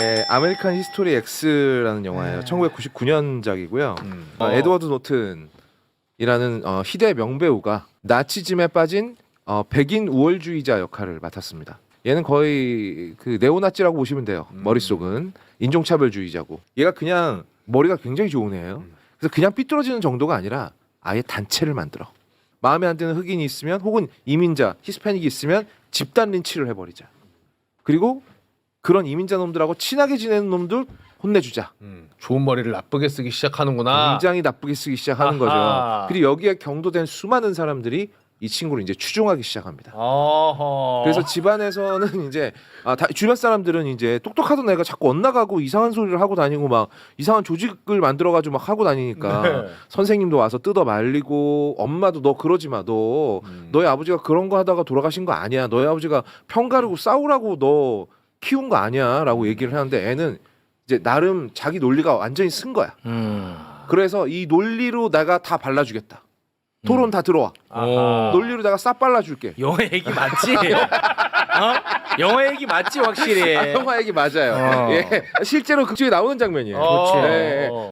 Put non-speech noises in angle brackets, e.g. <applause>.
예, 아메리칸 히스토리 X라는 영화예요. 네. 1999년작이고요. 음. 어, 에드워드 노튼이라는 어, 희대 명배우가 나치즘에 빠진 어, 백인 우월주의자 역할을 맡았습니다. 얘는 거의 그 네오나치라고 보시면 돼요. 음. 머릿속은 인종차별주의자고. 얘가 그냥 머리가 굉장히 좋은 애예요. 음. 그래서 그냥 삐뚤어지는 정도가 아니라 아예 단체를 만들어. 마음에 안 드는 흑인이 있으면 혹은 이민자, 히스패닉이 있으면 집단 린치를 해버리자. 그리고 그런 이민자 놈들하고 친하게 지내는 놈들 혼내주자. 음. 좋은 머리를 나쁘게 쓰기 시작하는구나. 굉장히 나쁘게 쓰기 시작하는 아하. 거죠. 그리고 여기에 경도된 수많은 사람들이 이 친구를 이제 추종하기 시작합니다. 어허. 그래서 집안에서는 <laughs> 이제 아, 다, 주변 사람들은 이제 똑똑하던 애가 자꾸 엇나가고 이상한 소리를 하고 다니고 막 이상한 조직을 만들어가지고 막 하고 다니니까 네. 선생님도 와서 뜯어 말리고 엄마도 너 그러지 마너 음. 너희 아버지가 그런 거 하다가 돌아가신 거 아니야 너희 아버지가 평가르고 싸우라고 너 키운 거 아니야라고 얘기를 하는데 애는 이제 나름 자기 논리가 완전히 쓴 거야. 음. 그래서 이 논리로 내가 다 발라주겠다. 토론 다 들어와. 아하. 논리로 내가 싹 발라줄게. 영화 얘기 맞지? <laughs> 어? 영화 얘기 맞지 확실히. 아, <laughs> 영화 얘기 맞아요. 어. 예, 실제로 극중에 나오는 장면이에요. 어. 네.